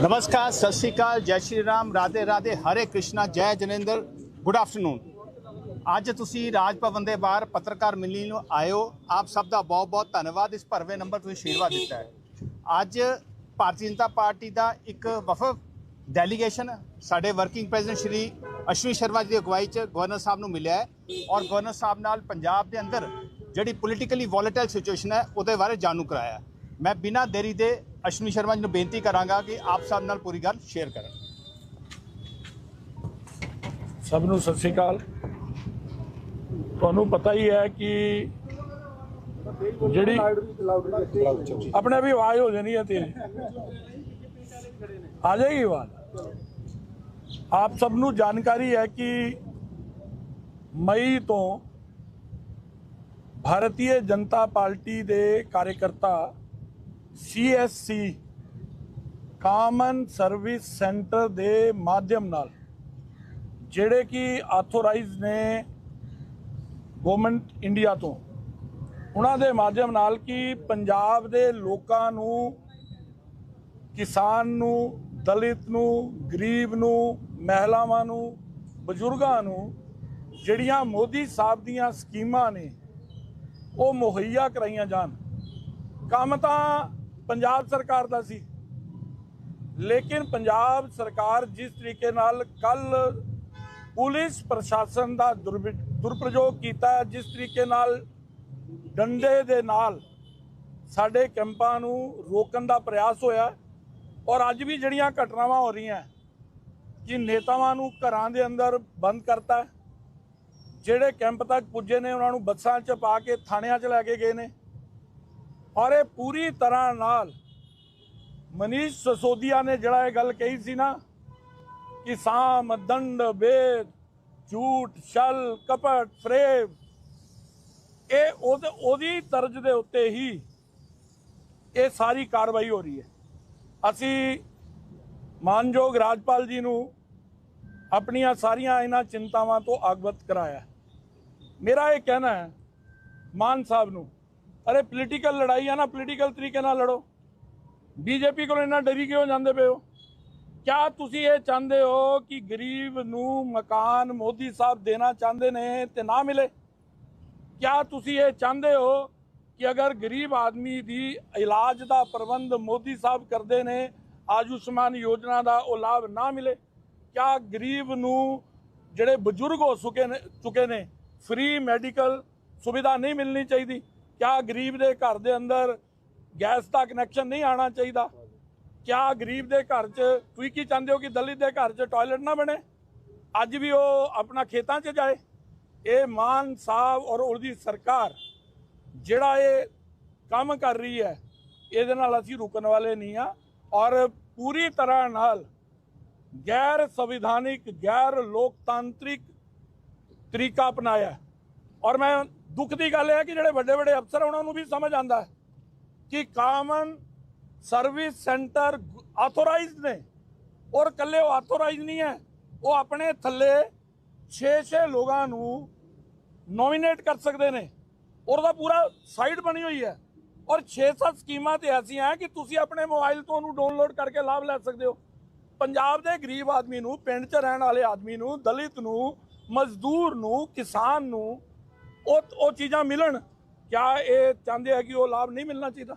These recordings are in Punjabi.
ਨਮਸਕਾਰ ਸਤਿ ਸ਼੍ਰੀ ਅਕਾਲ ਜੈ ਸ਼੍ਰੀ ਰਾਮ ਰਾਧੇ ਰਾਧੇ ਹਰੇ ਕ੍ਰਿਸ਼ਨਾ ਜੈ ਜਨੇਂਦਰ ਗੁੱਡ ਆਫਟਰਨੂਨ ਅੱਜ ਤੁਸੀਂ ਰਾਜ ਭਵਨ ਦੇ ਬਾਹਰ ਪੱਤਰਕਾਰ ਮਿਲਣੀ ਨੂੰ ਆਇਓ ਆਪ ਸਭ ਦਾ ਬਹੁਤ ਬਹੁਤ ਧੰਨਵਾਦ ਇਸ ਭਰਵੇਂ ਨੰਬਰ ਤੋਂ ਸ਼ੇਰਵਾ ਦਿੱਤਾ ਹੈ ਅੱਜ ਭਾਰਤੀ ਜਨਤਾ ਪਾਰਟੀ ਦਾ ਇੱਕ ਵਫਦ ਡੈਲੀਗੇਸ਼ਨ ਸਾਡੇ ਵਰਕਿੰਗ ਪ੍ਰੈਜ਼ੀਡੈਂਟ ਸ਼੍ਰੀ ਅਸ਼ਵਨੀ ਸ਼ਰਮਾ ਜੀ ਦੀ ਅਗਵਾਈ 'ਚ ਗਵਰਨਰ ਸਾਹਿਬ ਨੂੰ ਮਿਲਿਆ ਹੈ ਔਰ ਗਵਰਨਰ ਸਾਹਿਬ ਨਾਲ ਪੰਜਾਬ ਦੇ ਅੰਦਰ ਜਿਹੜੀ ਪੋਲੀਟੀਕਲੀ ਵੋਲੇਟਾਈਲ ਸਿਚੁਏਸ਼ਨ ਹੈ ਉਹਦੇ ਬਾਰੇ ਜਾਣੂ ਕਰਾਇਆ ਮੈਂ ਬਿਨਾਂ ਦੇਰੀ ਦੇ ਅਸ਼ਵਨੀ ਸ਼ਰਮਾ ਜੀ ਨੂੰ ਬੇਨਤੀ ਕਰਾਂਗਾ ਕਿ ਆਪ ਸਭ ਨਾਲ ਪੂਰੀ ਗੱਲ ਸ਼ੇਅਰ ਕਰਨ। ਸਭ ਨੂੰ ਸਤਿ ਸ਼੍ਰੀ ਅਕਾਲ। ਤੁਹਾਨੂੰ ਪਤਾ ਹੀ ਹੈ ਕਿ ਜਿਹੜੀ ਆਪਣੇ ਵੀ ਆਵਾਜ਼ ਹੋ ਜਾਣੀ ਹੈ ਤੇਜ਼। ਆ ਜਾਏਗੀ ਆਵਾਜ਼ ਆਪ ਸਭ ਨੂੰ ਜਾਣਕਾਰੀ ਹੈ ਕਿ ਮਈ ਤੋਂ ਭਾਰਤੀ ਜਨਤਾ ਪਾਰਟੀ ਦੇ ਕਾਰਜਕਰਤਾ ਸੀਐਸਸੀ ਕਾਮਨ ਸਰਵਿਸ ਸੈਂਟਰ ਦੇ ਮਾਧਿਅਮ ਨਾਲ, ਜਿਹੜੇ ਕਿ ਆਥੋਰਾਈਜ਼ ਨੇ ਗਵਰਨਮੈਂਟ ਇੰਡੀਆ ਤੋਂ, ਉਹਨਾਂ ਦੇ ਮਾਧਿਅਮ ਨਾਲ ਕਿ ਪੰਜਾਬ ਦੇ ਲੋਕਾਂ ਨੂੰ, ਕਿਸਾਨ ਨੂੰ ਦਲਿਤ ਨੂੰ, ਗਰੀਬ ਨੂੰ, ਮਹਿਲਾਵਾਂ ਨੂੰ, ਬਜ਼ੁਰਗਾਂ ਨੂੰ ਜਿਹੜੀਆਂ ਮੋਦੀ ਸਾਹਿਬ ਦੀਆਂ ਸਕੀਮਾਂ ਨੇ, ਉਹ ਮੁਹੱਈਆ ਕਰਾਈਆਂ ਜਾਣ। ਕੰਮ ਤਾਂ ਪੰਜਾਬ ਸਰਕਾਰ ਦਾ ਸੀ। ਲੇਕਿਨ ਪੰਜਾਬ ਸਰਕਾਰ ਜਿਸ ਤਰੀਕੇ ਨਾਲ ਕੱਲ ਪੁਲਿਸ ਪ੍ਰਸ਼ਾਸਨ ਦਾ ਦੁਰਵਿ- ਦੁਰਪ੍ਰਯੋਗ ਕੀਤਾ, ਜਿਸ ਤਰੀਕੇ ਨਾਲ ਡੰਡੇ ਦੇ ਨਾਲ ਸਾਡੇ ਕੈਂਪਾਂ ਨੂੰ ਰੋਕਣ ਦਾ ਪ੍ਰਯਾਸ ਹੋਇਆ ਔਰ ਅੱਜ ਵੀ ਜਿਹੜੀਆਂ ਘਟਨਾਵਾਂ ਹੋ ਰਹੀਆਂ ਕਿ ਨੇਤਾਵਾਂ ਨੂੰ ਘਰਾਂ ਦੇ ਅੰਦਰ ਬੰਦ ਕਰਤਾ, ਜਿਹੜੇ ਕੈਂਪ ਤੱਕ ਪੁੱਜੇ ਨੇ, ਉਹਨਾਂ ਨੂੰ ਬੱਸਾਂ 'ਚ ਪਾ ਕੇ ਥਾਣਿਆਂ 'ਚ ਲੈ ਕੇ ਗਏ ਨੇ। ਔਰ ਇਹ ਪੂਰੀ ਤਰ੍ਹਾਂ ਨਾਲ ਮਨੀਸ਼ ਸਸੋਦੀਆ ਨੇ ਜਿਹੜਾ ਇਹ ਗੱਲ ਕਹੀ ਸੀ ਨਾ, ਕਿ ਸਾਮ, ਦੰਡ ਬੇਦ ਝੂਠ, ਛਲ, ਕਪਟ, ਫਰੇਬ, ਇਹ ਉਹਦੇ ਉਹਦੀ ਤਰਜ ਦੇ ਉੱਤੇ ਹੀ ਇਹ ਸਾਰੀ ਕਾਰਵਾਈ ਹੋ ਰਹੀ ਹੈ। ਅਸੀਂ ਮਾਨਯੋਗ ਰਾਜਪਾਲ ਜੀ ਨੂੰ ਆਪਣੀਆਂ ਸਾਰੀਆਂ ਇਹਨਾਂ ਚਿੰਤਾਵਾਂ ਤੋਂ ਅਵਗਤ ਕਰਾਇਆ ਮੇਰਾ ਇਹ ਕਹਿਣਾ ਹੈ, ਮਾਨ ਸਾਹਿਬ ਨੂੰ, ਅਰੇ ਪੋਲੀਟੀਕਲ ਲੜਾਈ ਆ ਨਾ ਪੋਲੀਟੀਕਲ ਤਰੀਕੇ ਨਾਲ ਲੜੋ। ਬੀਜੇਪੀ ਕੋਲ ਇੰਨਾ ਡਰੀ ਕਿਉਂ ਜਾਂਦੇ ਪਏ ਹੋ? ਕਿਆ ਤੁਸੀਂ ਇਹ ਚਾਹੁੰਦੇ ਹੋ ਕਿ ਗਰੀਬ ਨੂੰ ਮਕਾਨ ਮੋਦੀ ਸਾਹਿਬ ਦੇਣਾ ਚਾਹੁੰਦੇ ਨੇ ਤੇ ਨਾ ਮਿਲੇ? ਕਿਆ ਤੁਸੀਂ ਇਹ ਚਾਹੁੰਦੇ ਹੋ ਕਿ ਅਗਰ ਗਰੀਬ ਆਦਮੀ ਦੀ ਇਲਾਜ ਦਾ ਪ੍ਰਬੰਧ ਮੋਦੀ ਸਾਹਿਬ ਕਰਦੇ ਨੇ, ਆਯੁਸ਼ਮਾਨ ਯੋਜਨਾ ਦਾ ਉਹ ਲਾਭ ਨਾ ਮਿਲੇ, ਕਿਆ ਗਰੀਬ ਨੂੰ ਜਿਹੜੇ ਬਜ਼ੁਰਗ ਹੋ ਚੁੱਕੇ ਨੇ ਚੁੱਕੇ ਨੇ ਫ੍ਰੀ ਮੈਡੀਕਲ ਸੁਵਿਧਾ ਨਹੀਂ ਮਿਲਣੀ ਚਾਹੀਦੀ? ਕਿਆ ਗਰੀਬ ਦੇ ਘਰ ਦੇ ਅੰਦਰ ਗੈਸ ਦਾ ਕਨੈਕਸ਼ਨ ਨਹੀਂ ਆਣਾ ਚਾਹੀਦਾ? ਕਿਆ ਗਰੀਬ ਦੇ ਘਰ 'ਚ, ਤੁਸੀਂ ਕੀ ਚਾਹੁੰਦੇ ਹੋ ਕਿ ਦਲਿਤ ਦੇ ਘਰ 'ਚ ਟਾਇਲਟ ਨਾ ਬਣੇ? ਅੱਜ ਵੀ ਉਹ ਆਪਣਾ ਖੇਤਾਂ 'ਚ ਜਾਏ। ਇਹ ਮਾਨ ਸਾਹਿਬ ਔਰ ਉਹਦੀ ਸਰਕਾਰ ਜਿਹੜਾ ਇਹ ਕੰਮ ਕਰ ਰਹੀ ਹੈ, ਇਹਦੇ ਨਾਲ ਅਸੀਂ ਰੁਕਣ ਵਾਲੇ ਨਹੀਂ ਆ ਔਰ ਪੂਰੀ ਤਰ੍ਹਾਂ ਨਾਲ ਗੈਰ ਸੰਵਿਧਾਨਿਕ, ਗੈਰ ਲੋਕਤਾਂਤਰਿਕ ਤਰੀਕਾ ਅਪਣਾਇਆ ਔਰ ਮੈਂ ਦੁੱਖ ਦੀ ਗੱਲ ਇਹ ਹੈ ਕਿ ਜਿਹੜੇ ਵੱਡੇ ਵੱਡੇ ਅਫਸਰ ਉਹਨਾਂ ਨੂੰ ਵੀ ਸਮਝ ਆਂਦਾ ਹੈ ਕਿ ਕਾਮਨ ਸਰਵਿਸ ਸੈਂਟਰ ਆਥੋਰਾਈਜ਼ਡ ਨੇ। ਔਰ ਕੱਲੇ ਉਹ ਆਥੋਰਾਈਜ਼ ਨਹੀਂ ਹੈ, ਉਹ ਆਪਣੇ ਥੱਲੇ 6-6 ਲੋਕਾਂ ਨੂੰ ਨੋਮੀਨੇਟ ਕਰ ਸਕਦੇ ਨੇ। ਔਰ ਉਹਦਾ ਪੂਰਾ ਸਾਈਟ ਬਣੀ ਹੋਈ ਹੈ। ਔਰ 6-7 ਸਕੀਮਾਂ ਤੇ ਐਸੀਆਂ ਹੈ ਕਿ ਤੁਸੀਂ ਆਪਣੇ ਮੋਬਾਈਲ ਤੋਂ ਉਹਨੂੰ ਡਾਊਨਲੋਡ ਕਰਕੇ ਲਾਭ ਲੈ ਸਕਦੇ ਹੋ। ਪੰਜਾਬ ਦੇ ਗਰੀਬ ਆਦਮੀ ਨੂੰ, ਪਿੰਡ 'ਚ ਰਹਿਣ ਵਾਲੇ ਆਦਮੀ ਨੂੰ, ਦਲਿਤ ਨੂੰ, ਮਜ਼ਦੂਰ ਨੂੰ, ਕਿਸਾਨ ਨੂੰ ਉਹ ਉਹ ਚੀਜ਼ਾਂ ਮਿਲਣ। ਕਿਆ ਇਹ ਚਾਹੁੰਦੇ ਆ ਕਿ ਉਹ ਲਾਭ ਨਹੀਂ ਮਿਲਣਾ ਚਾਹੀਦਾ?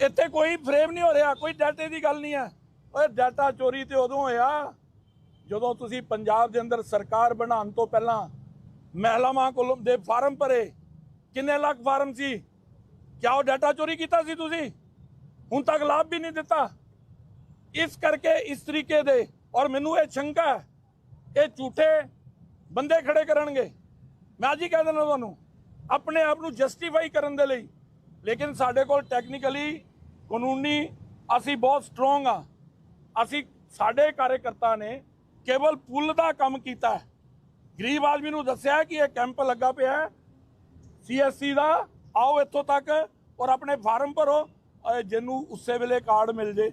ਇੱਥੇ ਕੋਈ ਫਰੇਮ ਨਹੀਂ ਹੋ ਰਿਹਾ, ਕੋਈ ਡਾਟੇ ਦੀ ਗੱਲ ਨਹੀਂ ਹੈ। ਓਏ ਡਾਟਾ ਚੋਰੀ ਤੇ ਉਦੋਂ ਹੋਇਆ ਜਦੋਂ ਤੁਸੀਂ ਪੰਜਾਬ ਦੇ ਅੰਦਰ ਸਰਕਾਰ ਬਣਾਉਣ ਤੋਂ ਪਹਿਲਾਂ ਮਹਿਲਾਵਾਂ ਕੋਲੋਂ ਦੇ ਫਾਰਮ ਭਰੇ। ਕਿੰਨੇ ਲੱਖ ਫਾਰਮ ਸੀ? ਕਿਆ ਉਹ ਡਾਟਾ ਚੋਰੀ ਕੀਤਾ ਸੀ ਤੁਸੀਂ? ਹੁਣ ਤੱਕ ਲਾਭ ਵੀ ਨਹੀਂ ਦਿੱਤਾ। ਇਸ ਕਰਕੇ ਇਸ ਤਰੀਕੇ ਦੇ, ਔਰ ਮੈਨੂੰ ਇਹ ਸ਼ੰਕਾ ਹੈ, ਇਹ ਝੂਠੇ ਬੰਦੇ ਖੜੇ ਕਰਨਗੇ। ਮੈਂ ਅੱਜ ਹੀ ਕਹਿ ਦਿੰਦਾ ਤੁਹਾਨੂੰ, ਆਪਣੇ ਆਪ ਨੂੰ ਜਸਟੀਫਾਈ ਕਰਨ ਦੇ ਲਈ। ਲੇਕਿਨ ਸਾਡੇ ਕੋਲ ਟੈਕਨੀਕਲੀ ਕਾਨੂੰਨੀ ਅਸੀਂ ਬਹੁਤ ਸਟਰੋਂਗ ਆ ਅਸੀਂ ਸਾਡੇ ਕਾਰਜਕਰਤਾ ਨੇ ਕੇਵਲ ਪੁੱਲ ਦਾ ਕੰਮ ਕੀਤਾ ਗਰੀਬ ਆਦਮੀ ਨੂੰ ਦੱਸਿਆ ਕਿ ਇਹ ਕੈਂਪ ਲੱਗਾ ਪਿਆ ਹੈ। ਸੀਐਸਸੀ ਦਾ, ਆਓ ਇੱਥੋਂ ਤੱਕ ਔਰ ਆਪਣੇ ਫਾਰਮ ਭਰੋ। ਔਰ ਜਿਹਨੂੰ ਉਸੇ ਵੇਲੇ ਕਾਰਡ ਮਿਲ ਜੇ।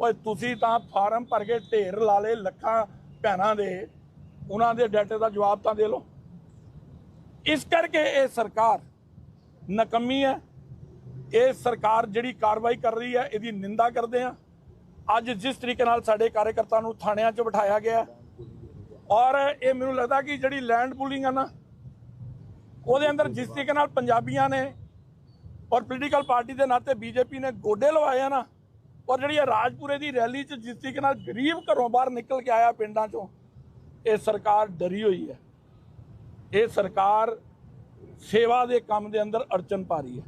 ਓਏ, ਤੁਸੀਂ ਤਾਂ ਫਾਰਮ ਭਰ ਕੇ ਢੇਰ ਲਾ ਲਏ ਲੱਖਾਂ ਭੈਣਾਂ ਦੇ। ਉਹਨਾਂ ਦੇ ਡਾਟੇ ਦਾ ਜਵਾਬ ਤਾਂ ਦੇ ਲਓ। ਇਸ ਕਰਕੇ ਇਹ ਸਰਕਾਰ ਨਕਮੀ ਹੈ। ਇਹ ਸਰਕਾਰ ਜਿਹੜੀ ਕਾਰਵਾਈ ਕਰ ਰਹੀ ਹੈ, ਇਹਦੀ ਨਿੰਦਾ ਕਰਦੇ ਆ ਅੱਜ ਜਿਸ ਤਰੀਕੇ ਨਾਲ ਸਾਡੇ ਕਾਰਜਕਰਤਾ ਨੂੰ ਥਾਣਿਆਂ 'ਚ ਬਿਠਾਇਆ ਗਿਆ। ਔਰ ਇਹ ਮੈਨੂੰ ਲੱਗਦਾ ਕਿ ਜਿਹੜੀ ਲੈਂਡ ਪੂਲਿੰਗ ਆ ਨਾ ਉਹਦੇ ਅੰਦਰ ਜਿਸ ਤਰੀਕੇ ਨਾਲ ਪੰਜਾਬੀਆਂ ਨੇ ਔਰ ਪੋਲੀਟੀਕਲ ਪਾਰਟੀ ਦੇ ਨਾਤੇ ਬੀਜੇਪੀ ਨੇ ਗੋਡੇ ਲਵਾਏ ਆ ਨਾ ਔਰ ਜਿਹੜੀ ਰਾਜਪੁਰੇ ਦੀ ਰੈਲੀ 'ਚ ਜਿਸ ਤਰੀਕੇ ਨਾਲ ਗਰੀਬ ਘਰੋਂ ਬਾਹਰ ਨਿਕਲ ਕੇ ਆਇਆ ਪਿੰਡਾਂ 'ਚੋਂ ਇਹ ਸਰਕਾਰ ਡਰੀ ਹੋਈ ਹੈ। ਇਹ ਸਰਕਾਰ ਸੇਵਾ ਦੇ ਕੰਮ ਦੇ ਅੰਦਰ ਅੜਚਨ ਪਾ ਰਹੀ ਹੈ।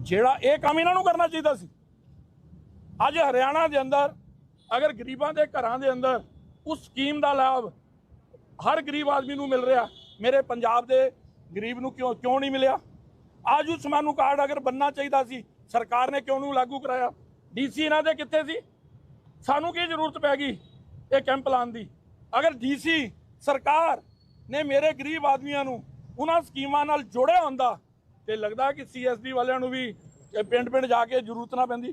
ਜਿਹੜਾ ਇਹ ਕੰਮ ਇਹਨਾਂ ਨੂੰ ਕਰਨਾ ਚਾਹੀਦਾ ਸੀ ਅੱਜ ਹਰਿਆਣਾ ਦੇ ਅੰਦਰ ਅਗਰ ਗਰੀਬਾਂ ਦੇ ਘਰਾਂ ਦੇ ਅੰਦਰ ਉਸ ਸਕੀਮ ਦਾ ਲਾਭ ਹਰ ਗਰੀਬ ਆਦਮੀ ਨੂੰ ਮਿਲ ਰਿਹਾ। ਮੇਰੇ ਪੰਜਾਬ ਦੇ ਗਰੀਬ ਨੂੰ ਕਿਉਂ ਕਿਉਂ ਨਹੀਂ ਮਿਲਿਆ? ਆਯੁਸ਼ਮਾਨ ਨੂੰ ਕਾਰਡ ਅਗਰ ਬੰਨਣਾ ਚਾਹੀਦਾ ਸੀ, ਸਰਕਾਰ ਨੇ ਕਿਉਂ ਨੂੰ ਲਾਗੂ ਕਰਾਇਆ? ਡੀਸੀ ਇਹਨਾਂ ਦੇ ਕਿੱਥੇ ਸੀ? ਸਾਨੂੰ ਕੀ ਜ਼ਰੂਰਤ ਪੈ ਗਈ ਇਹ ਕੈਂਪ ਲਾਉਣ ਦੀ? ਅਗਰ ਡੀਸੀ, ਸਰਕਾਰ ਨੇ ਮੇਰੇ ਗਰੀਬ ਆਦਮੀਆਂ ਨੂੰ ਉਹਨਾਂ ਸਕੀਮਾਂ ਨਾਲ ਜੋੜਿਆ ਹੁੰਦਾ, ਤੇ ਲੱਗਦਾ ਕਿ ਸੀਐਸਡੀ ਵਾਲਿਆਂ ਨੂੰ ਵੀ ਪਿੰਡ ਪਿੰਡ ਜਾ ਕੇ ਜ਼ਰੂਰਤ ਨਾ ਪੈਂਦੀ।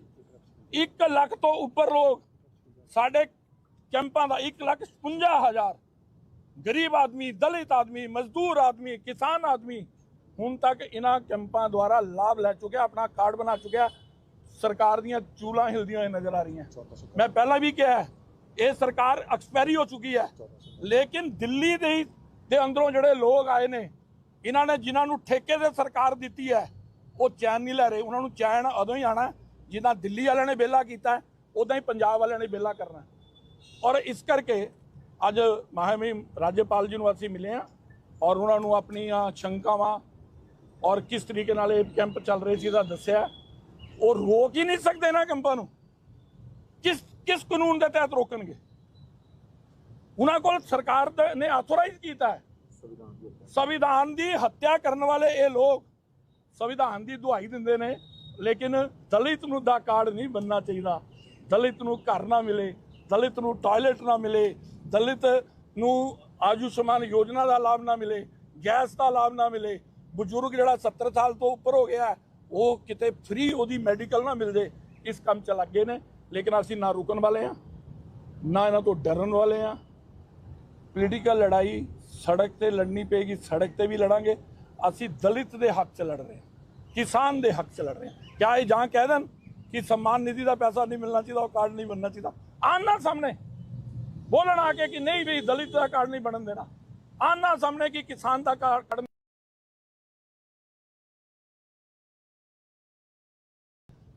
1 ਲੱਖ ਤੋਂ ਉੱਪਰ ਲੋਕ ਸਾਡੇ ਕੈਂਪਾਂ ਦਾ 1 ਲੱਖ 56 ਹਜ਼ਾਰ ਗਰੀਬ ਆਦਮੀ, ਦਲਿਤ ਆਦਮੀ, ਮਜ਼ਦੂਰ ਆਦਮੀ, ਕਿਸਾਨ ਆਦਮੀ ਹੁਣ ਤੱਕ ਇਹਨਾਂ ਕੈਂਪਾਂ ਦੁਆਰਾ ਲਾਭ ਲੈ ਚੁੱਕਿਆ, ਆਪਣਾ ਕਾਰਡ ਬਣਾ ਚੁੱਕਿਆ। ਸਰਕਾਰ ਦੀਆਂ ਚੂਲਾਂ ਹਿਲਦੀਆਂ ਹੋਈਆਂ ਨਜ਼ਰ ਆ ਰਹੀਆਂ। ਮੈਂ ਪਹਿਲਾਂ ਵੀ ਕਿਹਾ ਇਹ ਸਰਕਾਰ ਐਕਸਪਾਇਰੀ ਹੋ ਚੁੱਕੀ ਹੈ। ਲੇਕਿਨ ਦਿੱਲੀ ਦੇ ਦੇ ਅੰਦਰੋਂ ਜਿਹੜੇ ਲੋਕ ਆਏ ਨੇ, ਇਹਨਾਂ ਨੇ ਜਿਨ੍ਹਾਂ ਨੂੰ ਠੇਕੇ ਤੇ ਸਰਕਾਰ ਦਿੱਤੀ ਹੈ, ਉਹ ਚੈਨ ਨਹੀਂ ਲੈ ਰਹੇ। ਉਹਨਾਂ ਨੂੰ ਚੈਨ ਉਦੋਂ ਹੀ ਆਣਾ ਜਿੱਦਾਂ ਦਿੱਲੀ ਵਾਲਿਆਂ ਨੇ ਵਿਹਲਾ ਕੀਤਾ ਉਦਾਂ ਹੀ ਪੰਜਾਬ ਵਾਲਿਆਂ ਨੇ ਵਿਹਲਾ ਕਰਨਾ ਔਰ ਇਸ ਕਰਕੇ ਅੱਜ ਮਹਾਮਹਿਮ ਰਾਜਪਾਲ ਜੀ ਨੂੰ ਅਸੀਂ ਮਿਲੇ ਆ ਔਰ ਉਹਨਾਂ ਨੂੰ ਆਪਣੀਆਂ ਸ਼ੰਕਾਵਾਂ ਔਰ ਕਿਸ ਤਰੀਕੇ ਨਾਲ ਇਹ ਕੈਂਪ ਚੱਲ ਰਹੇ ਸੀ ਦਾ ਦੱਸਿਆ। ਉਹ ਰੋਕ ਹੀ ਨਹੀਂ ਸਕਦੇ ਨਾ ਕੈਂਪਾਂ ਨੂੰ। ਕਿਸ ਕਿਸ ਕਾਨੂੰਨ ਦੇ ਤਹਿਤ ਰੋਕਣਗੇ? ਉਹਨਾਂ ਕੋਲ ਸਰਕਾਰ ਨੇ ਆਥੋਰਾਈਜ਼ ਕੀਤਾ ਹੈ। ਸੰਵਿਧਾਨ ਦੀ ਹੱਤਿਆ ਕਰਨ ਵਾਲੇ ਇਹ ਲੋਕ ਸੰਵਿਧਾਨ ਦੀ ਦੁਹਾਈ ਦਿੰਦੇ ਨੇ, ਲੇਕਿਨ ਦਲਿਤ ਨੂੰ ਦਾ ਕਾਰਡ ਨਹੀਂ ਬੰਨਣਾ ਚਾਹੀਦਾ। ਦਲਿਤ ਨੂੰ ਘਰ ਨਾ ਮਿਲੇ, ਦਲਿਤ ਨੂੰ ਟਾਇਲਟ ਨਾ ਮਿਲੇ ਦਲਿਤ ਨੂੰ ਆਯੁਸ਼ਮਾਨ ਯੋਜਨਾ ਦਾ ਲਾਭ ਨਾ ਮਿਲੇ, ਗੈਸ ਦਾ ਲਾਭ ਨਾ ਮਿਲੇ, ਬਜ਼ੁਰਗ ਜਿਹੜਾ 70 ਸਾਲ ਤੋਂ ਉੱਪਰ ਹੋ ਗਿਆ ਉਹ ਕਿਤੇ ਫ੍ਰੀ ਉਹਦੀ ਮੈਡੀਕਲ ਨਾ ਮਿਲ ਜੇ, ਇਸ ਕੰਮ ਚ ਲੱਗੇ ਨੇ, ਲੇਕਿਨ ਅਸੀਂ ਨਾ ਰੁਕਣ ਵਾਲੇ ਆ ਨਾ ਇਹਨਾਂ ਤੋਂ ਡਰਨ ਵਾਲੇ ਆ ਪੋਲੀਟੀਕਲ ਲੜਾਈ ਸੜਕ ਤੇ ਲੜਨੀ ਪਏਗੀ, ਸੜਕ ਤੇ ਵੀ ਲੜਾਂਗੇ, ਅਸੀਂ ਦਲਿਤ ਦੇ ਹੱਕ 'ਚ ਲੜ ਰਹੇ ਹਾਂ, ਕਿਸਾਨ ਦੇ ਹੱਕ 'ਚ ਲੜ ਰਹੇ ਹਾਂ। ਕਿਆ ਇਹ ਜਾਂ ਕਹਿ ਦੇਣ ਕਿ ਸਨਮਾਨ ਨਿਧੀ ਦਾ ਪੈਸਾ ਨਹੀਂ ਮਿਲਣਾ ਚਾਹੀਦਾ, ਉਹ ਕਾਰਡ ਨਹੀਂ ਬਣਨਾ ਚਾਹੀਦਾ? ਆਣ ਨਾਲ ਸਾਹਮਣੇ। ਬੋਲਣ ਆ ਕੇ ਕਿ ਨਹੀਂ ਵੀ ਦਲਿਤ ਦਾ ਕਾਰਡ ਨਹੀਂ ਬਣਨ ਦੇਣਾ। ਆਨਾ ਸਾਹਮਣੇ ਕਿ ਕਿਸਾਨ ਦਾ ਕਾਰਡ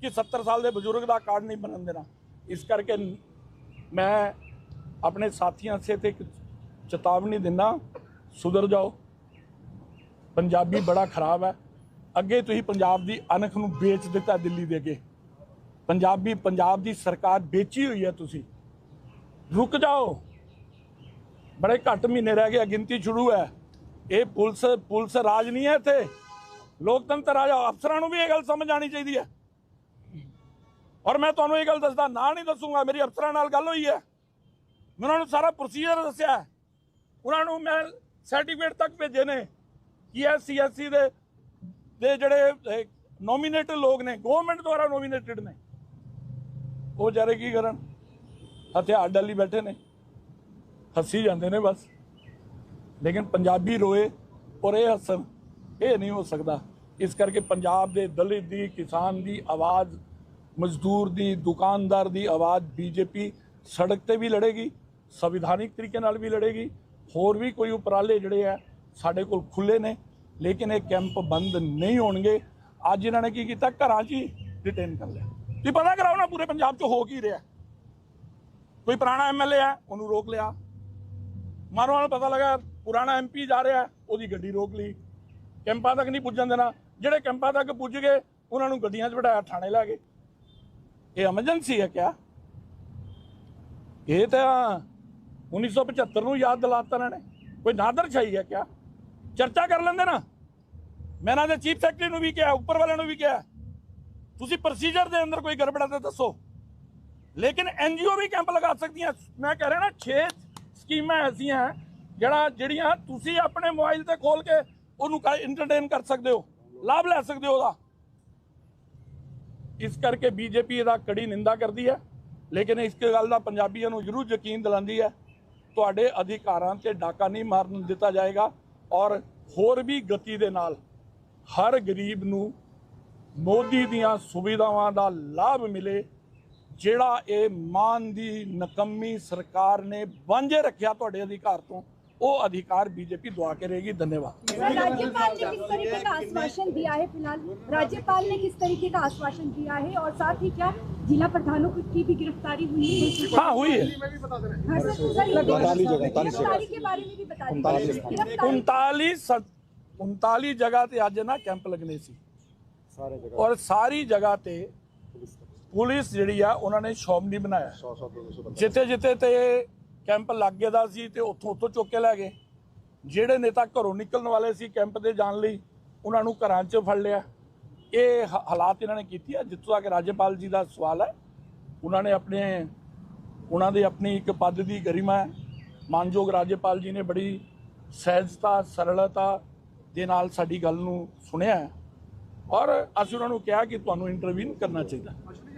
ਕਿ 70 ਸਾਲ ਦੇ ਬਜ਼ੁਰਗ ਦਾ ਕਾਰਡ ਨਹੀਂ ਬਣਨ ਦੇਣਾ। ਇਸ ਕਰਕੇ ਮੈਂ ਆਪਣੇ ਸਾਥੀਆਂ ਸੇ ਤੇ ਚੇਤਾਵਨੀ ਦਿੰਦਾ, ਸੁਧਰ ਜਾਓ। ਪੰਜਾਬੀ ਬੜਾ ਖਰਾਬ ਹੈ। ਅੱਗੇ ਤੁਸੀਂ ਪੰਜਾਬ ਦੀ ਅਣਖ ਨੂੰ ਵੇਚ ਦਿੱਤਾ ਦਿੱਲੀ ਦੇ ਅੱਗੇ ਪੰਜਾਬੀ ਪੰਜਾਬ ਦੀ ਸਰਕਾਰ ਵੇਚੀ ਹੋਈ ਹੈ ਤੁਸੀਂ। ਰੁਕ ਜਾਓ। ਬੜੇ ਘੱਟ ਮਹੀਨੇ ਰਹਿ ਗਏ, ਗਿਣਤੀ ਸ਼ੁਰੂ ਹੈ। ਇਹ ਪੁਲਿਸ ਪੁਲਿਸ ਰਾਜ ਨਹੀਂ ਹੈ ਇੱਥੇ। ਲੋਕਤੰਤਰ ਰਾਜ, ਅਫਸਰਾਂ ਨੂੰ ਵੀ ਇਹ ਗੱਲ ਸਮਝ ਆਣੀ ਚਾਹੀਦੀ ਹੈ। ਔਰ ਮੈਂ ਤੁਹਾਨੂੰ ਇਹ ਗੱਲ ਦੱਸਦਾ, ਨਾ ਨਹੀਂ ਦੱਸੂਗਾ, ਮੇਰੀ ਅਫਸਰਾਂ ਨਾਲ ਗੱਲ ਹੋਈ ਹੈ। ਮੈਂ ਉਹਨਾਂ ਨੂੰ ਸਾਰਾ ਪ੍ਰੋਸੀਜਰ ਦੱਸਿਆ ਉਹਨਾਂ ਨੂੰ ਮੈਂ ਸਰਟੀਫਿਕੇਟ ਤੱਕ ਭੇਜੇ ਨੇ ਕਿ ਇਹ ਸੀਐਸਸੀ ਦੇ ਦੇ ਜਿਹੜੇ ਨੋਮੀਨੇਟਡ ਲੋਕ ਨੇ ਗਵਰਨਮੈਂਟ ਦੁਆਰਾ ਨੋਮੀਨੇਟਡ ਨੇ। ਉਹ ਜਾਰੇ ਕੀ ਕਰਨ? ਹਥਿਆਰ ਡਾਲੀ ਬੈਠੇ ਨੇ। ਹੱਸੀ ਜਾਂਦੇ ਨੇ ਬਸ। ਲੇਕਿਨ ਪੰਜਾਬੀ ਰੋਏ ਔਰ ਇਹ ਹੱਸਣ, ਇਹ ਨਹੀਂ ਹੋ ਸਕਦਾ। ਇਸ ਕਰਕੇ ਪੰਜਾਬ ਦੇ ਦਲਿਤ ਦੀ, ਕਿਸਾਨ ਦੀ ਆਵਾਜ਼, ਮਜ਼ਦੂਰ ਦੀ, ਦੁਕਾਨਦਾਰ ਦੀ ਆਵਾਜ਼ ਬੀਜੇਪੀ ਸੜਕ ਤੇ ਵੀ ਲੜੇਗੀ, ਸੰਵਿਧਾਨਿਕ ਤਰੀਕੇ ਨਾਲ ਵੀ ਲੜੇਗੀ। ਹੋਰ ਵੀ ਕੋਈ ਉਪਰਾਲੇ ਜਿਹੜੇ ਆ, ਸਾਡੇ ਕੋਲ ਖੁੱਲੇ ਨੇ, ਲੇਕਿਨ ਇਹ ਕੈਂਪ ਬੰਦ ਨਹੀਂ ਹੋਣਗੇ। ਅੱਜ ਇਹਨਾਂ ਨੇ ਕੀ ਕੀਤਾ? ਘਰਾਂ 'ਚ ਹੀ ਡਿਟੇਨ ਕਰ ਲਿਆ। ਤੁਸੀਂ ਪਤਾ ਕਰਾਓ ਨਾ ਪੂਰੇ ਪੰਜਾਬ 'ਚ ਹੋ ਕੀ ਰਿਹਾ। ਕੋਈ ਪੁਰਾਣਾ ਐਮਐਲਏ ਹੈ, ਉਹਨੂੰ ਰੋਕ ਲਿਆ। ਮਾਰੋ ਨੂੰ ਪਤਾ ਲੱਗਾ, ਪੁਰਾਣਾ ਐਮਪੀ ਜਾ ਰਿਹਾ ਉਹਦੀ ਗੱਡੀ ਰੋਕ ਲਈ। ਕੈਂਪਾਂ ਤੱਕ ਨਹੀਂ ਪੁੱਜਣ ਦੇਣਾ। ਜਿਹੜੇ ਕੈਂਪਾਂ ਤੱਕ ਪੁੱਜ ਗਏ, ਉਹਨਾਂ ਨੂੰ ਗੱਡੀਆਂ 'ਚ ਬਿਠਾਇਆ, ਥਾਣੇ ਲੈ ਗਏ। ਇਹ ਐਮਰਜੈਂਸੀ ਹੈ ਕਿਆ? ਇਹ ਤਾਂ 1975 ਨੂੰ ਯਾਦ ਦਿਲਾਤਾ ਇਹਨਾਂ ਨੇ। ਕੋਈ ਨਾਦਰ ਛਾਈ ਹੈ ਕਿਆ? ਚਰਚਾ ਕਰ ਲੈਂਦੇ ਨਾ। ਮੈਂ ਇਹਨਾਂ ਦੇ ਚੀਫ ਸੈਕਟਰੀ ਨੂੰ ਵੀ ਕਿਹਾ, ਉੱਪਰ ਵਾਲਿਆਂ ਨੂੰ ਵੀ ਕਿਹਾ। ਤੁਸੀਂ ਪ੍ਰੋਸੀਜਰ ਦੇ ਅੰਦਰ ਕੋਈ ਗੜਬੜਾ ਤਾਂ ਦੱਸੋ। ਲੇਕਿਨ ਐਨਜੀਓ ਵੀ ਕੈਂਪ ਲਗਾ ਸਕਦੀਆਂ। ਮੈਂ ਕਹਿ ਰਿਹਾ ਨਾ 6 ਸਕੀਮਾਂ ਐਸੀਆਂ ਜਿਹੜਾ ਜਿਹੜੀਆਂ ਤੁਸੀਂ ਆਪਣੇ ਮੋਬਾਈਲ ਤੇ ਖੋਲ ਕੇ ਉਹਨੂੰ ਇੰਟਰਟੇਨ ਕਰ ਸਕਦੇ ਹੋ, ਲਾਭ ਲੈ ਸਕਦੇ ਹੋ ਉਹਦਾ। ਇਸ ਕਰਕੇ ਬੀਜੇਪੀ ਇਹਦਾ ਕੜੀ ਨਿੰਦਾ ਕਰਦੀ ਹੈ, ਲੇਕਿਨ ਇਸ ਗੱਲ ਦਾ ਪੰਜਾਬੀਆਂ ਨੂੰ ਜ਼ਰੂਰ ਯਕੀਨ ਦਿਲਾਉਂਦੀ ਹੈ, ਤੁਹਾਡੇ ਅਧਿਕਾਰਾਂ ਤੇ ਡਾਕਾ ਨਹੀਂ ਮਾਰਨ ਦਿੱਤਾ ਜਾਏਗਾ, ਔਰ ਹੋਰ ਵੀ ਗਤੀ ਦੇ ਨਾਲ ਹਰ ਗਰੀਬ ਨੂੰ ਮੋਦੀ ਦੀਆਂ ਸੁਵਿਧਾਵਾਂ ਦਾ ਲਾਭ ਮਿਲੇ ਜਿਹੜਾ ਇਹ ਮਾਨ ਦੀ ਨਕੰਮੀ ਸਰਕਾਰ ਨੇ ਵਾਂਝੇ ਰੱਖਿਆ ਤੁਹਾਡੇ ਅਧਿਕਾਰ ਤੋਂ ਉਹ ਅਧਿਕਾਰ बीजेपी दुआ करेगी धन्यवाद सर राज्यपाल ने किस तरीके का आश्वासन दिया है फिलहाल राज्यपाल ने किस तरीके का आश्वासन दिया है और साथ ही क्या जिला प्रधानों की भी गिरफ्तारी हुई है हाँ हुई है हाँ, सर, सर, गिरफ्तारी के बारे में भी बता दीजिए गिरफ्तारी उनतालीस उनतालीस जगह ਤੇ ਅੱਜ ਨਾ ਕੈਂਪ ਲੱਗਣੇ ਸੀ ਔਰ ਸਾਰੀ ਜਗ੍ਹਾ ਤੇ ਪੁਲਿਸ ਜਿਹੜੀ ਆ ਉਹਨਾਂ ਨੇ ਸ਼ੌਪ ਨਹੀਂ ਬਣਾਇਆ ਜਿੱਥੇ ਜਿੱਥੇ ਤੇ ਕੈਂਪ ਲੱਗੇ ਦਾ ਸੀ ਤੇ ਉੱਥੋਂ ਉੱਥੋਂ ਚੁੱਕ ਕੇ ਲੈ ਗਏ। ਜਿਹੜੇ ਨੇਤਾ ਘਰੋਂ ਨਿਕਲਣ ਵਾਲੇ ਸੀ ਕੈਂਪ ਤੇ ਜਾਣ ਲਈ ਉਹਨਾਂ ਨੂੰ ਘਰਾਂ 'ਚ ਫੜ ਲਿਆ। ਇਹ ਹਾਲਾਤ ਇਹਨਾਂ ਨੇ ਕੀਤੀ ਹੈ ਜਿੱਥੋਂ ਤੱਕ ਰਾਜਪਾਲ ਜੀ ਦਾ ਸਵਾਲ ਹੈ ਉਹਨਾਂ ਨੇ ਆਪਣੇ ਉਹਨਾਂ ਦੇ ਆਪਣੀ ਇੱਕ ਪਦ ਦੀ ਗਰਿਮਾ ਹੈ। ਮਾਨਯੋਗ ਰਾਜਪਾਲ ਜੀ ਨੇ ਬੜੀ ਸਹਿਜਤਾ ਸਰਲਤਾ ਦੇ ਨਾਲ ਸਾਡੀ ਗੱਲ ਨੂੰ ਸੁਣਿਆ ਔਰ ਅਸੀਂ ਉਹਨਾਂ ਨੂੰ ਕਿਹਾ ਕਿ ਤੁਹਾਨੂੰ ਇੰਟਰਵੀਨ ਕਰਨਾ ਚਾਹੀਦਾ।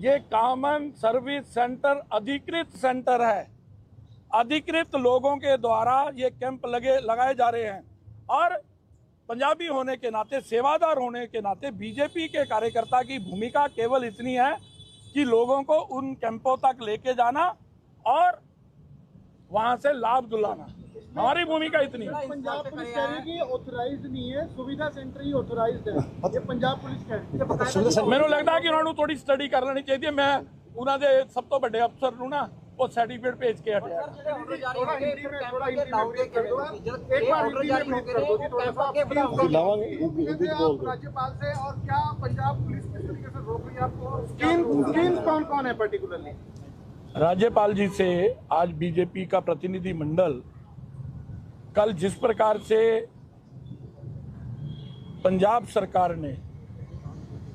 ये कॉमन सर्विस सेंटर अधिकृत सेंटर है। अधिकृत लोगों के द्वारा ये कैंप लगे, लगाए जा रहे हैं। और पंजाबी होने के नाते, सेवादार होने के नाते बीजेपी के कार्यकर्ता की भूमिका केवल इतनी है कि लोगों को उन कैंपों तक लेके जाना और वहाँ से लाभ दिलाना। हमारी भूमिका इतनी है पंजाब पुलिस कह रही है कि ये ऑथराइज्ड नहीं है सुविधा सेंटर ही ऑथराइज्ड है ये पंजाब पुलिस कह रही है ਮੈਨੂੰ ਲੱਗਦਾ ਕਿ ਉਹਨਾਂ ਨੂੰ ਥੋੜੀ ਸਟੱਡੀ ਕਰ ਲੈਣੀ ਚਾਹੀਦੀ ਹੈ ਮੈਂ ਉਹਨਾਂ ਦੇ ਸਭ ਤੋਂ ਵੱਡੇ ਅਫਸਰ ਨੂੰ ਨਾ ਉਹ ਸਰਟੀਫਿਕੇਟ ਭੇਜ ਕੇ ਹਟਿਆ थोड़ा हिंदी में थोड़ा हिंदी में brief कर दो एक बार हिंदी में brief कर दो जी थोड़ा सा कहते हैं आप राज्यपाल से और क्या पंजाब पुलिस किस तरीके से रोक रही है आपको स्कीम स्कीम कौन कौन है पर्टिकुलरली राज्यपाल जी से आज बीजेपी का प्रतिनिधि मंडल कल जिस प्रकार से पंजाब सरकार ने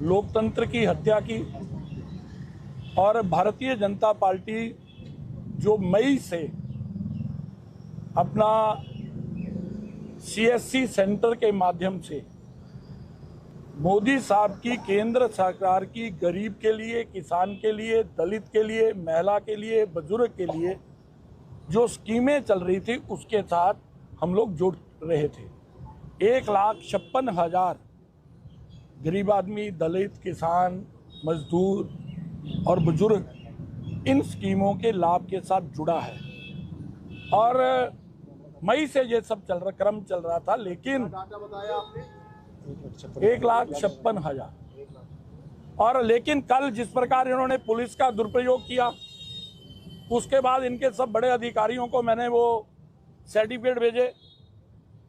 लोकतंत्र की हत्या की और भारतीय जनता पार्टी जो मई से अपना सीएससी सेंटर के माध्यम से मोदी साहब की केंद्र सरकार की गरीब के लिए, किसान के लिए, दलित के लिए, महिला के लिए, बुज़ुर्ग के लिए जो स्कीमें चल रही थी, उसके साथ हम लोग जुड़ रहे थे। एक लाख छप्पन हज़ार गरीब आदमी, दलित, किसान, मजदूर और बुज़ुर्ग इन स्कीमों के लाभ के साथ जुड़ा है। और मई से ये सब चल रहा, क्रम चल रहा था, लेकिन एक लाख छप्पन हज़ार। और लेकिन कल जिस प्रकार इन्होंने पुलिस का दुरुपयोग किया, उसके बाद इनके सब बड़े अधिकारियों को मैंने वो सर्टिफिकेट भेजे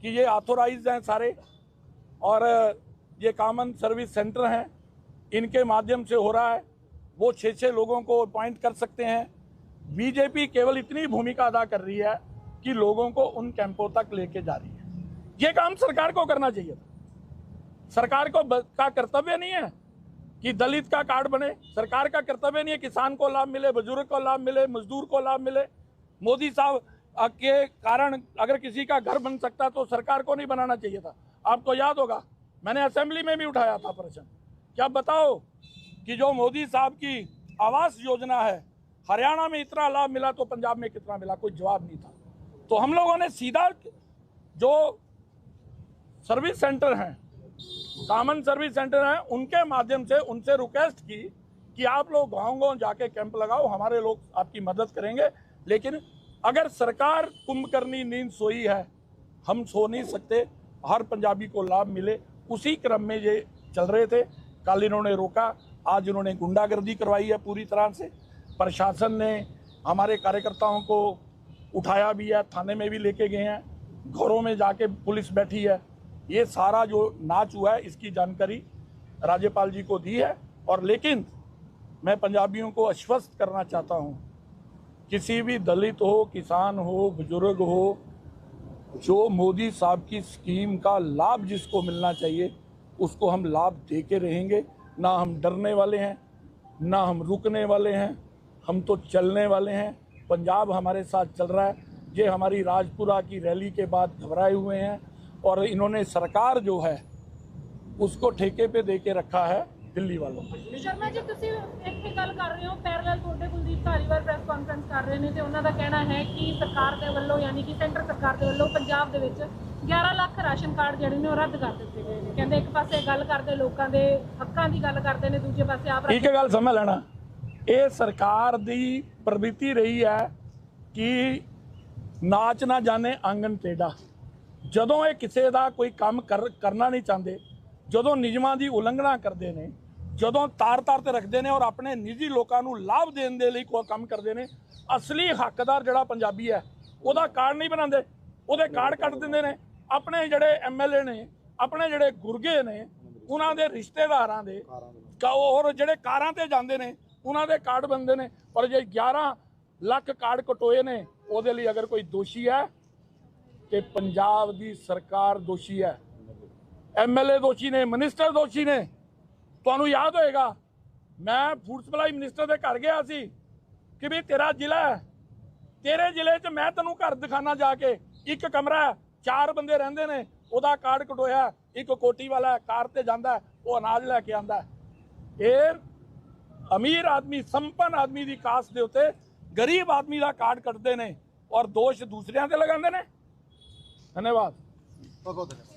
कि ये ऑथोराइज हैं सारे और ये कॉमन सर्विस सेंटर हैं। इनके माध्यम से हो रहा है। वो छः छः लोगों को अपॉइंट कर सकते हैं। बीजेपी केवल इतनी भूमिका अदा कर रही है कि लोगों को उन कैंपों तक लेके जा रही है। ये काम सरकार को करना चाहिए था। सरकार को का कर्तव्य नहीं है कि दलित का कार्ड बने। सरकार का कर्तव्य नहीं है किसान को लाभ मिले, बुज़ुर्ग को लाभ मिले, मजदूर को लाभ मिले। मोदी साहब के कारण अगर किसी का घर बन सकता तो सरकार को नहीं बनाना चाहिए था। आपको याद होगा, मैंने असेंबली में भी उठाया था प्रश्न। क्या बताओ कि जो मोदी साहब की आवास योजना है, हरियाणा में इतना लाभ मिला तो पंजाब में कितना मिला? कोई जवाब नहीं था। तो हम लोगों ने सीधा जो सर्विस सेंटर हैं कॉमन सर्विस सेंटर हैं, उनके माध्यम से उनसे रिक्वेस्ट की कि आप लोग गाँव गाँव जाके कैंप लगाओ, हमारे लोग आपकी मदद करेंगे। लेकिन अगर सरकार कुंभकर्णी नींद सोई है, हम सो नहीं सकते। हर पंजाबी को लाभ मिले। उसी क्रम में ये चल रहे थे। कल इन्होंने रोका। आज इन्होंने गुंडागर्दी करवाई है पूरी तरह से। प्रशासन ने हमारे कार्यकर्ताओं को उठाया भी है, थाने में भी लेके गए हैं। घरों में जाके पुलिस बैठी है। ये सारा जो नाच हुआ है, इसकी जानकारी राज्यपाल जी को दी है। और लेकिन मैं पंजाबियों को आश्वस्त करना चाहता हूँ किसी भी दलित हो, किसान हो, बुज़ुर्ग हो, जो मोदी साहब की स्कीम का लाभ जिसको मिलना चाहिए, उसको हम लाभ दे के रहेंगे। ना हम डरने वाले हैं, ना हम रुकने वाले हैं, हम तो चलने वाले हैं। पंजाब हमारे साथ चल रहा है। ये हमारी राजपुरा की रैली के बाद घबराए हुए हैं और इन्होंने सरकार जो है, उसको ठेके पे दे के रखा है। ਦਿੱਲੀ ਵੱਲੋਂ। ਸ਼ਰਮਾ ਜੀ ਤੁਸੀਂ ਇੱਥੇ ਗੱਲ ਕਰ ਰਹੇ ਹੋ ਪੈਰਲਲ ਤੁਹਾਡੇ ਕੁਲਦੀਪ ਧਾਲੀਵਾਲ ਪ੍ਰੈਸ ਕਾਨਫਰੰਸ ਕਰ ਰਹੇ ਨੇ ਤੇ ਉਹਨਾਂ ਦਾ ਕਹਿਣਾ ਹੈ ਕਿ ਸਰਕਾਰ ਦੇ ਵੱਲੋਂ ਯਾਨੀ ਕਿ ਸੈਂਟਰ ਸਰਕਾਰ ਦੇ ਵੱਲੋਂ ਪੰਜਾਬ ਦੇ ਵਿੱਚ 11 ਲੱਖ ਰਾਸ਼ਨ ਕਾਰਡ ਜਿਹੜੇ ਨੇ ਉਹ ਰੱਦ ਕਰ ਦਿੱਤੇ ਗਏ ਨੇ। ਕਹਿੰਦੇ ਇੱਕ ਪਾਸੇ ਗੱਲ ਕਰਦੇ ਲੋਕਾਂ ਦੇ ਹੱਕਾਂ ਦੀ ਗੱਲ ਕਰਦੇ ਨੇ ਦੂਜੇ ਪਾਸੇ ਆਪ ਇੱਕ ਗੱਲ ਸਮਝ ਲੈਣਾ। ਇਹ ਸਰਕਾਰ ਦੀ ਪ੍ਰਵਿਰਤੀ ਰਹੀ ਹੈ ਕਿ ਨਾਚ ਨਾ ਜਾਣੇ ਆਂਗਨ ਟੇਡਾ ਜਦੋਂ ਇਹ ਕਿਸੇ ਦਾ ਕੋਈ ਕੰਮ ਕਰਨਾ ਨਹੀਂ ਚਾਹੁੰਦੇ ਜਦੋਂ ਨਿਯਮਾਂ ਦੀ ਉਲੰਘਣਾ ਕਰਦੇ ਨੇ ਜਦੋਂ ਤਾਰ-ਤਾਰ ਤੇ ਰੱਖਦੇ ਨੇ ਔਰ ਆਪਣੇ ਨਿੱਜੀ ਲੋਕਾਂ ਨੂੰ ਲਾਭ ਦੇਣ ਦੇ ਲਈ ਕੋਈ ਕੰਮ ਕਰਦੇ ਨੇ, ਅਸਲੀ ਹੱਕਦਾਰ ਜਿਹੜਾ ਪੰਜਾਬੀ ਹੈ, ਉਹਦਾ ਕਾਰਡ ਨਹੀਂ ਬਣਾਉਂਦੇ, ਉਹਦੇ ਕਾਰਡ ਕੱਟ ਦਿੰਦੇ ਨੇ। ਆਪਣੇ ਜਿਹੜੇ ਐਮਐਲਏ ਨੇ, ਆਪਣੇ ਜਿਹੜੇ ਗੁਰਗੇ ਨੇ, ਉਹਨਾਂ ਦੇ ਰਿਸ਼ਤੇਦਾਰਾਂ ਦੇ ਔਰ ਜਿਹੜੇ ਕਾਰਾਂ ਤੇ ਜਾਂਦੇ ਨੇ, ਉਹਨਾਂ ਦੇ ਕਾਰਡ ਬੰਦੇ ਨੇ। ਪਰ ਜੇ 11 ਲੱਖ ਕਾਰਡ ਕਟੋਏ ਨੇ, ਉਹਦੇ ਲਈ ਅਗਰ ਕੋਈ ਦੋਸ਼ੀ ਹੈ, ਤੇ ਪੰਜਾਬ ਦੀ ਸਰਕਾਰ ਦੋਸ਼ੀ ਹੈ। ਐਮਐਲਏ ਦੋਸ਼ੀ ਨੇ, ਮਿਨਿਸਟਰ ਦੋਸ਼ੀ ਨੇ ਤੁਹਾਨੂੰ ਯਾਦ ਹੋਏਗਾ, ਮੈਂ ਫੂਡ ਸਪਲਾਈ ਮਿਨਿਸਟਰ ਦੇ ਘਰ ਗਿਆ ਸੀ ਕਿ ਵੀ ਤੇਰਾ ਜ਼ਿਲ੍ਹਾ ਹੈ। ਤੇਰੇ ਜ਼ਿਲ੍ਹੇ 'ਚ ਮੈਂ ਤੈਨੂੰ ਘਰ ਦਿਖਾਣਾ ਜਾ ਕੇ, ਇੱਕ ਕਮਰਾ ਚਾਰ ਬੰਦੇ ਰਹਿੰਦੇ ਨੇ, ਉਹਦਾ ਕਾਰਡ ਕਟੋਇਆ ਇੱਕ ਕੋਟੀ ਵਾਲਾ ਕਾਰ ਤੇ ਜਾਂਦਾ ਉਹ ਅਨਾਜ ਲੈ ਕੇ ਆਂਦਾ ਇਹ ਅਮੀਰ ਆਦਮੀ, ਸੰਪਨ ਆਦਮੀ ਦੀ ਕਾਸਟ ਦੇ ਉੱਤੇ ਗਰੀਬ ਆਦਮੀ ਦਾ ਕਾਰਡ ਕੱਟਦੇ ਨੇ ਔਰ ਦੋਸ਼ ਦੂਸਰਿਆਂ ਤੇ ਲਗਾਉਂਦੇ ਨੇ। ਧੰਨਵਾਦ। ਬਹੁਤ ਬਹੁਤ ਧੰਨਵਾਦ।